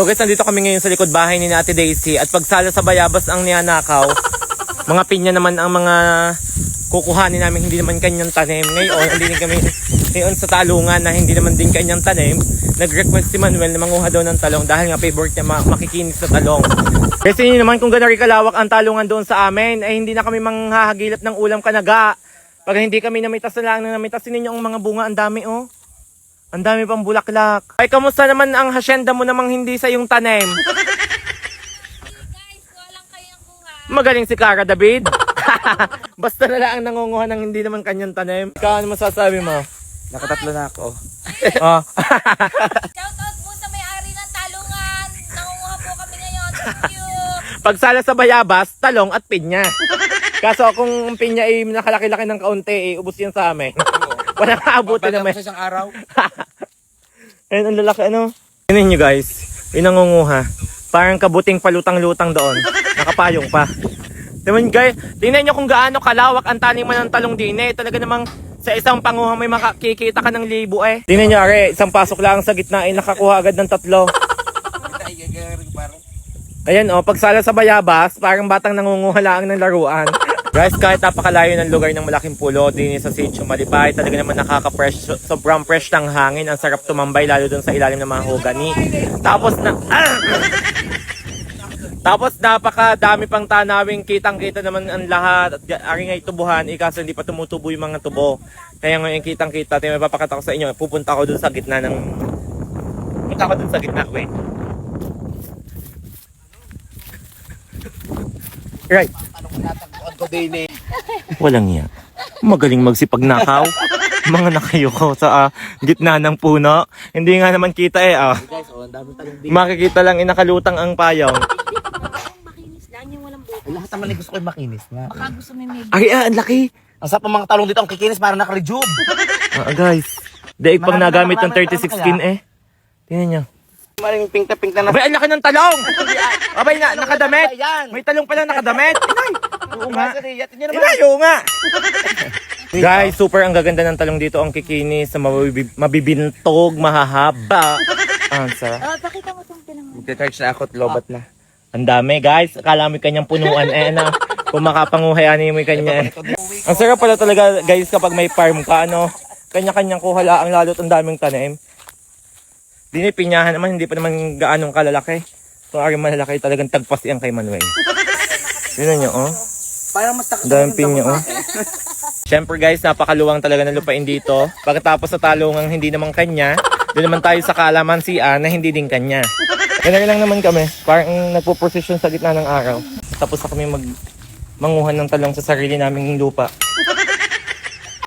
So guys, nandito kami ngayon sa likod bahay ni Ate Daisy at pagsala sa bayabas ang niyanakaw, mga pinya naman ang mga kukuhanin namin hindi naman kanyang tanim. Ngayon, hindi din kami ngayon sa talungan na hindi naman din kanyang tanim. Nag-request si Manuel na manguha daw ng talong dahil nga favorite niya ma- makikinis sa talong. Kasi yun naman kung gano'n kalawak ang talungan doon sa amin, ay hindi na kami manghahagilap ng ulam kanaga. Pag hindi kami namitas na lang na namitasin ninyo ang mga bunga, ang dami oh. Ang dami pang bulaklak. Ay, kamusta naman ang hasyenda mo namang hindi sa yung tanim? Guys, walang kayang kuha. Magaling si Cara David. Basta na lang ang nangunguha ng hindi naman kanyang tanim. Ikaw, ano masasabi mo? Nakatatlo na ako. Oh. Shout out po sa may-ari ng talungan. Nangunguha po kami ngayon. Thank you. Pagsala sa bayabas, talong at pinya. Kaso kung pinya ay nakalaki-laki ng kaunti, eh, ubos yan sa amin. Wala kaabuti na may. sa isang araw. Ayun, ang lalaki ano. Tingnan nyo guys, yung nangunguha. Parang kabuting palutang-lutang doon. Nakapayong pa. Tingnan guys, tingnan nyo kung gaano kalawak ang taniman ng talong din eh. Talaga namang sa isang panguha may makikita ka ng libo eh. Tingnan nyo are, isang pasok lang sa gitna ay nakakuha agad ng tatlo. Ayan oh, pagsala sa bayabas, parang batang nangunguha lang ng laruan. Guys, kahit napakalayo ng lugar ng malaking pulo, din sa Sitio Malibay, talaga naman nakaka-fresh, so- sobrang fresh ng hangin, ang sarap tumambay lalo dun sa ilalim ng mga hugani. Tapos na, ah! Tapos napakadami pang tanawing kitang-kita naman ang lahat at ari ngay tubuhan, ikaso hindi pa tumutubo yung mga tubo. Kaya ngayon kitang-kita, tayo mapapakita ko sa inyo, pupunta ako dun sa gitna ng... Punta ako dun sa gitna, wait. Right. Din eh. Walang iya. Magaling magsipagnakaw. Mga nakayuko sa ah, gitna ng puno. Hindi nga naman kita eh. Ah. Guys, oh, ang talong din. Makikita lang inakalutang ang payong. Makinis lang yung walang buko. Lahat naman ay gusto ko yung makinis na. Baka gusto may Ay, ah, ang laki. Ang sarap ng mga talong dito, ang kikinis para naka-rejuve. Ah, guys. Daig pang Marami nagamit na ng marami, 36 marami skin eh. Tingnan nyo. Maring pink na pink na na. Abay, ang laki ng talong! Abay, na, nakadamit! May talong pala nakadamit! Inay! Oo nga. Inay, oo nga! Guys, super ang gaganda ng talong dito. Ang kikinis, mabibib- mabibintog, mahahaba. Ah, Ang sarap. Oh, pakita mo itong pinang... Magka-charge na ako at lobat na. Ang dami guys. Akala mo yung kanyang punuan. Eh na. Kung makapanguhayanin mo yung kanya. eh. Ang sarap pala talaga guys kapag may farm ka. Ano, kanya-kanyang kuha lang lalo't ang daming tanim. Dini pinyahan naman. Hindi pa naman gaanong kalalaki. Kung ari malalaki talagang tagpas yan kay Manuel. Tignan nyo oh. Parang mas Ang daming pinya oh. Siyempre guys, napakaluwang talaga ng lupain dito. Pagkatapos sa talungang hindi naman kanya, doon naman tayo sa kalamansian na hindi din kanya. Ganun lang naman kami. Parang nagpo-position sa gitna ng araw. Tapos na kami mag manguhan ng talong sa sarili naming lupa.